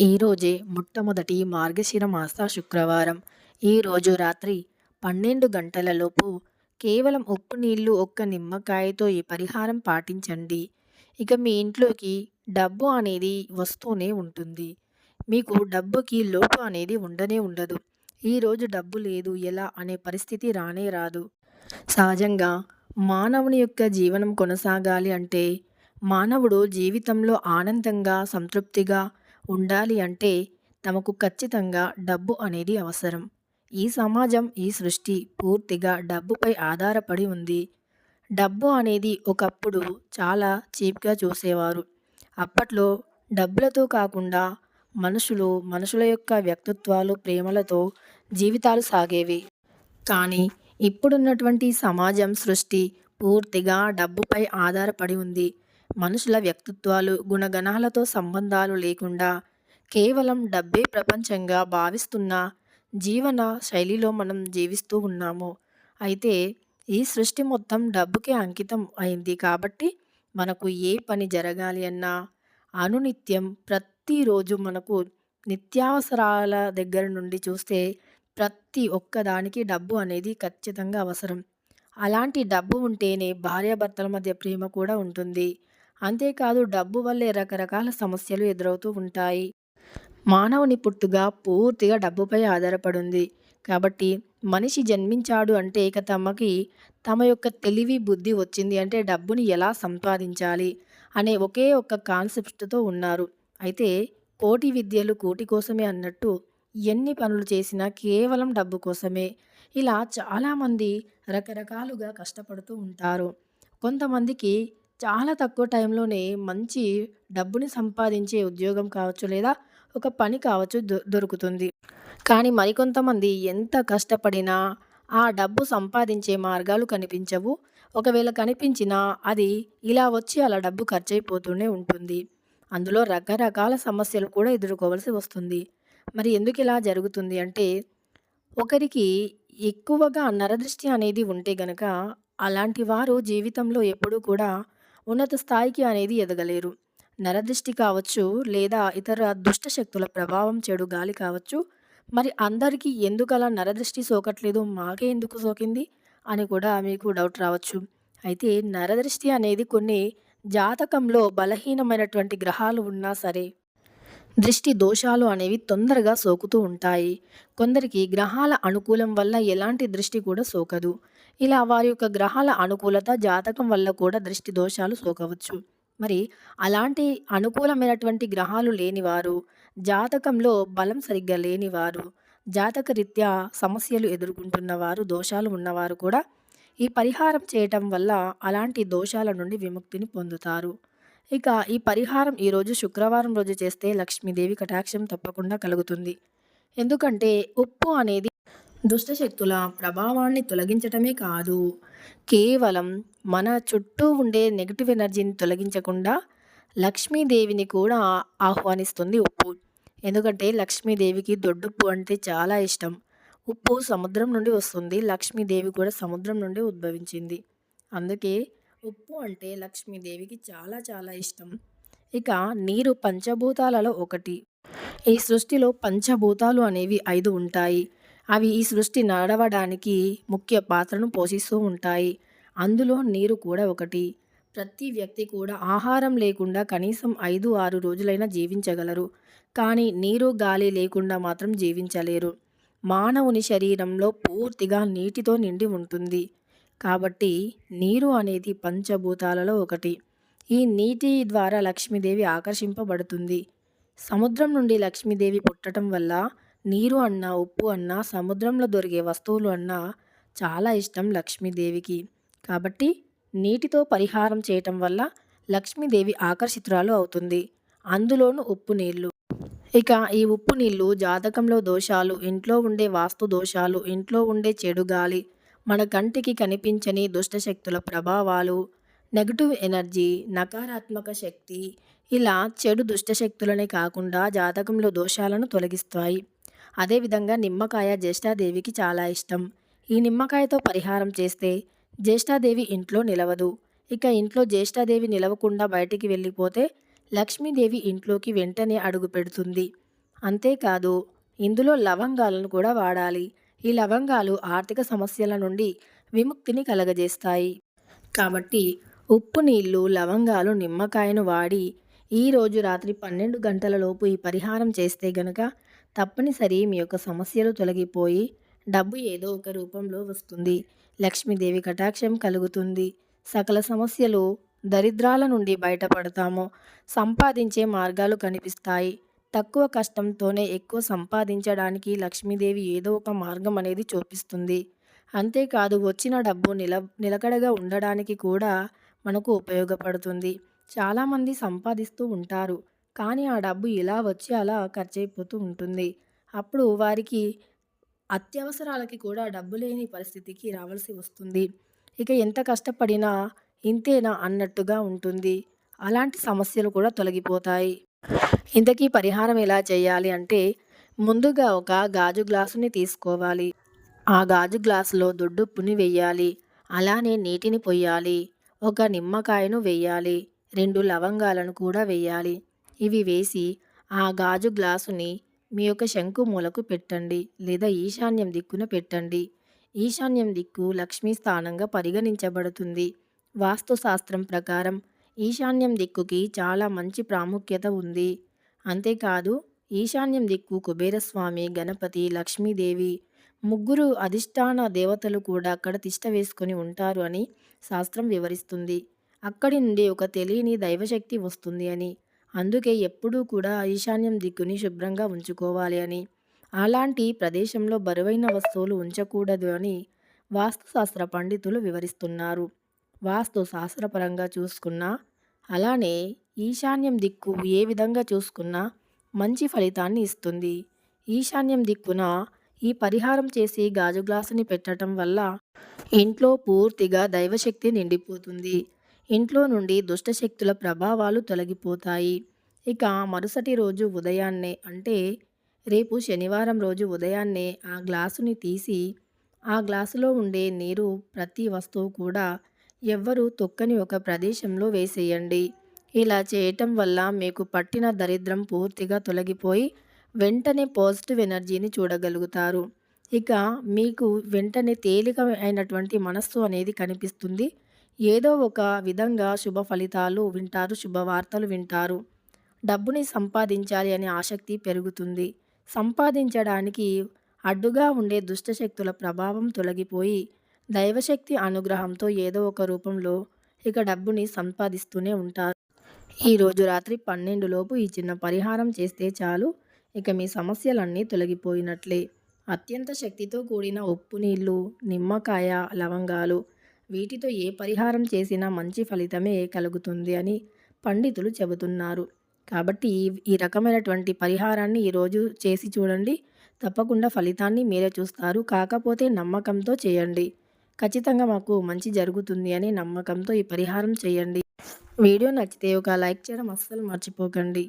ఈరోజే మొట్టమొదటి మార్గశిర మాస శుక్రవారం. ఈరోజు రాత్రి పన్నెండు గంటలలోపు కేవలం ఉప్పు నీళ్ళు, ఒక్క నిమ్మకాయతో ఈ పరిహారం పాటించండి. ఇక మీ ఇంట్లోకి డబ్బు అనేది వస్తూనే ఉంటుంది. మీకు డబ్బుకి లోటు అనేది ఉండనే ఉండదు. ఈరోజు డబ్బు లేదు ఎలా అనే పరిస్థితి రానే రాదు. సహజంగా మానవుని యొక్క జీవనం కొనసాగాలి అంటే మానవుడు జీవితంలో ఆనందంగా, సంతృప్తిగా ఉండాలి అంటే తమకు ఖచ్చితంగా డబ్బు అనేది అవసరం. ఈ సమాజం, ఈ సృష్టి పూర్తిగా డబ్బుపై ఆధారపడి ఉంది. డబ్బు అనేది ఒకప్పుడు చాలా చీప్‌గా చూసేవారు. అప్పట్లో డబ్బులతో కాకుండా మనుషులు, మనుషుల యొక్క వ్యక్తిత్వాలు, ప్రేమలతో జీవితాలు సాగేవి. కానీ ఇప్పుడున్నటువంటి సమాజం, సృష్టి పూర్తిగా డబ్బుపై ఆధారపడి ఉంది. మనుషుల వ్యక్తిత్వాలు, గుణగణాలతో సంబంధాలు లేకుండా కేవలం డబ్బే ప్రపంచంగా భావిస్తున్న జీవన శైలిలో మనం జీవిస్తూ ఉన్నాము. అయితే ఈ సృష్టి మొత్తం డబ్బుకే అంకితం అయింది కాబట్టి మనకు ఏ పని జరగాలి అన్నా అనునిత్యం ప్రతిరోజు మనకు నిత్యావసరాల దగ్గర నుండి చూస్తే ప్రతి ఒక్కదానికి డబ్బు అనేది ఖచ్చితంగా అవసరం. అలాంటి డబ్బు ఉంటేనే భార్యాభర్తల మధ్య ప్రేమ కూడా ఉంటుంది. అంతేకాదు డబ్బు వల్లే రకరకాల సమస్యలు ఎదురవుతూ ఉంటాయి. మానవుని పుట్టుగా పూర్తిగా డబ్బుపై ఆధారపడుంది. కాబట్టి మనిషి జన్మించాడు అంటే ఇక తమకి తమ యొక్క తెలివి, బుద్ధి వచ్చింది అంటే డబ్బుని ఎలా సంపాదించాలి అనే ఒకే ఒక్క కాన్సెప్ట్‌తో ఉన్నారు. అయితే కోటి విద్యలు కూటి కోసమే అన్నట్టు ఎన్ని పనులు చేసినా కేవలం డబ్బు కోసమే. ఇలా చాలామంది రకరకాలుగా కష్టపడుతూ ఉంటారు. కొంతమందికి చాలా తక్కువ టైంలోనే మంచి డబ్బుని సంపాదించే ఉద్యోగం కావచ్చు లేదా ఒక పని కావచ్చు దొ దొరుకుతుంది. కానీ మరికొంతమంది ఎంత కష్టపడినా ఆ డబ్బు సంపాదించే మార్గాలు కనిపించవు. ఒకవేళ కనిపించినా అది ఇలా వచ్చి అలా డబ్బు ఖర్చయిపోతూనే ఉంటుంది. అందులో రకరకాల సమస్యలు కూడా ఎదుర్కోవాల్సి వస్తుంది. మరి ఎందుకు ఇలా జరుగుతుంది అంటే ఒకరికి ఎక్కువగా నరదృష్టి అనేది ఉంటే గనక అలాంటి వారు జీవితంలో ఎప్పుడూ కూడా ఉన్నత స్థాయికి అనేది ఎదగలేరు. నరదృష్టి కావచ్చు లేదా ఇతర దుష్ట శక్తుల ప్రభావం, చెడు గాలి కావచ్చు. మరి అందరికీ ఎందుకలా నరదృష్టి సోకట్లేదు మాకే ఎందుకు సోకింది అని కూడా మీకు డౌట్ రావచ్చు. అయితే నరదృష్టి అనేది కొన్ని జాతకంలో బలహీనమైనటువంటి గ్రహాలు ఉన్నా సరే దృష్టి దోషాలు అనేవి తొందరగా సోకుతూ ఉంటాయి. కొందరికి గ్రహాల అనుకూలం వల్ల ఎలాంటి దృష్టి కూడా సోకదు. ఇలా వారి యొక్క గ్రహాల అనుకూలత, జాతకం వల్ల కూడా దృష్టి దోషాలు సోకవచ్చు. మరి అలాంటి అనుకూలమైనటువంటి గ్రహాలు లేనివారు, జాతకంలో బలం సరిగ్గా లేనివారు, జాతకరీత్యా సమస్యలు ఎదుర్కొంటున్నవారు, దోషాలు ఉన్నవారు కూడా ఈ పరిహారం చేయటం వల్ల అలాంటి దోషాల నుండి విముక్తిని పొందుతారు. ఇక ఈ పరిహారం ఈరోజు శుక్రవారం రోజు చేస్తే లక్ష్మీదేవి కటాక్షం తప్పకుండా కలుగుతుంది. ఎందుకంటే ఉప్పు అనేది దుష్ట శక్తుల ప్రభావాన్ని తొలగించటమే కాదు, కేవలం మన చుట్టూ ఉండే నెగిటివ్ ఎనర్జీని తొలగించకుండా లక్ష్మీదేవిని కూడా ఆహ్వానిస్తుంది ఉప్పు. ఎందుకంటే లక్ష్మీదేవికి దొడ్డుప్పు అంటే చాలా ఇష్టం. ఉప్పు సముద్రం నుండి వస్తుంది. లక్ష్మీదేవి కూడా సముద్రం నుండి ఉద్భవించింది. అందుకే ఉప్పు అంటే లక్ష్మీదేవికి చాలా చాలా ఇష్టం. ఇక నీరు పంచభూతాలలో ఒకటి. ఈ సృష్టిలో పంచభూతాలు అనేవి ఐదు ఉంటాయి. అవి ఈ సృష్టి నడవడానికి ముఖ్య పాత్రను పోషిస్తూ ఉంటాయి. అందులో నీరు కూడా ఒకటి. ప్రతి వ్యక్తి కూడా ఆహారం లేకుండా కనీసం ఐదు, ఆరు రోజులైనా జీవించగలరు. కానీ నీరు, గాలి లేకుండా మాత్రం జీవించలేరు. మానవుని శరీరంలో పూర్తిగా నీటితో నిండి ఉంటుంది. కాబట్టి నీరు అనేది పంచభూతాలలో ఒకటి. ఈ నీటి ద్వారా లక్ష్మీదేవి ఆకర్షింపబడుతుంది. సముద్రం నుండి లక్ష్మీదేవి పుట్టటం వల్ల నీరు అన్నా, ఉప్పు అన్నా, సముద్రంలో దొరికే వస్తువులు అన్నా చాలా ఇష్టం లక్ష్మీదేవికి. కాబట్టి నీటితో పరిహారం చేయటం వల్ల లక్ష్మీదేవి ఆకర్షితురాలు అవుతుంది. అందులోనూ ఉప్పు నీళ్ళు. ఇక ఈ ఉప్పు నీళ్ళు జాతకంలో దోషాలు, ఇంట్లో ఉండే వాస్తు దోషాలు, ఇంట్లో ఉండే చెడు గాలి, మన కంటికి కనిపించని దుష్ట శక్తుల ప్రభావాలు, నెగటివ్ ఎనర్జీ, నకారాత్మక శక్తి ఇలా చెడు దుష్ట శక్తులనే కాకుండా జాతకంలో దోషాలను తొలగిస్తాయి. అదేవిధంగా నిమ్మకాయ జ్యేష్ఠాదేవికి చాలా ఇష్టం. ఈ నిమ్మకాయతో పరిహారం చేస్తే జ్యేష్ఠాదేవి ఇంట్లో నిలవదు. ఇక ఇంట్లో జ్యేష్ఠాదేవి నిలవకుండా బయటికి వెళ్ళిపోతే లక్ష్మీదేవి ఇంట్లోకి వెంటనే అడుగుపెడుతుంది. అంతేకాదు ఇందులో లవంగాలను కూడా వాడాలి ఈ లవంగాలు ఆర్థిక సమస్యల నుండి విముక్తిని కలగజేస్తాయి కాబట్టి ఉప్పు నీళ్ళు లవంగాలు నిమ్మకాయను వాడి ఈ రోజు రాత్రి పన్నెండు గంటలలోపు ఈ పరిహారం చేస్తే గనక తప్పనిసరి మీ యొక్క సమస్యలు తొలగిపోయి డబ్బు ఏదో ఒక రూపంలో వస్తుంది. లక్ష్మీదేవి కటాక్షం కలుగుతుంది. సకల సమస్యలు దరిద్రాల నుండి బయటపడతాము. సంపాదించే మార్గాలు కనిపిస్తాయి. తక్కువ కష్టంతోనే ఎక్కువ సంపాదించడానికి లక్ష్మీదేవి ఏదో ఒక మార్గం అనేది చూపిస్తుంది. అంతేకాదు వచ్చిన డబ్బు నిల నిలకడగా ఉండడానికి కూడా మనకు ఉపయోగపడుతుంది. చాలామంది సంపాదిస్తూ ఉంటారు. కానీ ఆ డబ్బు ఇలా వచ్చి అలా ఖర్చు అయిపోతూ ఉంటుంది. అప్పుడు వారికి అత్యవసరాలకి కూడా డబ్బు లేని పరిస్థితికి రావాల్సి వస్తుంది. ఇక ఎంత కష్టపడినా ఇంతేనా అన్నట్టుగా ఉంటుంది. అలాంటి సమస్యలు కూడా తొలగిపోతాయి. ఇంతకీ పరిహారం ఎలా చేయాలి అంటే ముందుగా ఒక గాజు గ్లాసుని తీసుకోవాలి. ఆ గాజు గ్లాసులో దొడ్డుప్పుని వెయ్యాలి. అలానే నీటిని పొయ్యాలి. ఒక నిమ్మకాయను వెయ్యాలి. రెండు లవంగాలను కూడా వెయ్యాలి. ఇవి వేసి ఆ గాజు గ్లాసుని మీ యొక్క శంకు మూలకు పెట్టండి లేదా ఈశాన్యం దిక్కున పెట్టండి. ఈశాన్యం దిక్కు లక్ష్మీ స్థానంగా పరిగణించబడుతుంది. వాస్తుశాస్త్రం ప్రకారం ఈశాన్యం దిక్కుకి చాలా మంచి ప్రాముఖ్యత ఉంది. అంతేకాదు ఈశాన్యం దిక్కు కుబేరస్వామి గణపతి లక్ష్మీదేవి ముగ్గురు అధిష్టాన దేవతలు కూడా అక్కడ తిష్ట వేసుకొని ఉంటారు అని శాస్త్రం వివరిస్తుంది. అక్కడి నుండి ఒక తెలియని దైవశక్తి వస్తుంది అని అందుకే ఎప్పుడూ కూడా ఈశాన్యం దిక్కుని శుభ్రంగా ఉంచుకోవాలి అని. అలాంటి ప్రదేశంలో బరువైన వస్తువులు ఉంచకూడదు అని వాస్తుశాస్త్ర పండితులు వివరిస్తున్నారు. వాస్తు శాస్త్రపరంగా చూసుకున్నా అలానే ఈశాన్యం దిక్కు ఏ విధంగా చూసుకున్నా మంచి ఫలితాన్ని ఇస్తుంది. ఈశాన్యం దిక్కున ఈ పరిహారం చేసి గాజు గ్లాసుని పెట్టడం వల్ల ఇంట్లో పూర్తిగా దైవశక్తి నిండిపోతుంది. ఇంట్లో నుండి దుష్టశక్తుల ప్రభావాలు తొలగిపోతాయి. ఇక మరుసటి రోజు ఉదయాన్నే అంటే రేపు శనివారం రోజు ఉదయాన్నే ఆ గ్లాసుని తీసి ఆ గ్లాసులో ఉండే నీరు ప్రతి వస్తువు కూడా ఎవ్వరూ తొక్కని ఒక ప్రదేశంలో వేసేయండి. ఇలా చేయటం వల్ల మీకు పట్టిన దరిద్రం పూర్తిగా తొలగిపోయి వెంటనే పాజిటివ్ ఎనర్జీని చూడగలుగుతారు. ఇక మీకు వెంటనే తేలిక అయినటువంటి మనస్సు అనేది కనిపిస్తుంది. ఏదో ఒక విధంగా శుభ ఫలితాలు వింటారు శుభవార్తలు వింటారు. డబ్బుని సంపాదించాలి అనే ఆసక్తి పెరుగుతుంది. సంపాదించడానికి అడ్డుగా ఉండే దుష్టశక్తుల ప్రభావం తొలగిపోయి దైవశక్తి అనుగ్రహంతో ఏదో ఒక రూపంలో ఇక డబ్బుని సంపాదిస్తూనే ఉంటారు. ఈరోజు రాత్రి పన్నెండులోపు ఈ చిన్న పరిహారం చేస్తే చాలు. ఇక మీ సమస్యలన్నీ తొలగిపోయినట్లే. అత్యంత శక్తితో కూడిన ఉప్పు నీళ్ళు నిమ్మకాయ లవంగాలు వీటితో ఏ పరిహారం చేసినా మంచి ఫలితమే కలుగుతుంది అని పండితులు చెబుతున్నారు. కాబట్టి ఈ రకమైనటువంటి పరిహారాన్ని ఈరోజు చేసి చూడండి. తప్పకుండా ఫలితాన్ని మీరే చూస్తారు. కాకపోతే నమ్మకంతో చేయండి. ఖచ్చితంగా మాకు మంచి జరుగుతుంది అని నమ్మకంతో ఈ పరిహారం చేయండి. వీడియో నచ్చితే ఒక లైక్ చేయడం అస్సలు మర్చిపోకండి.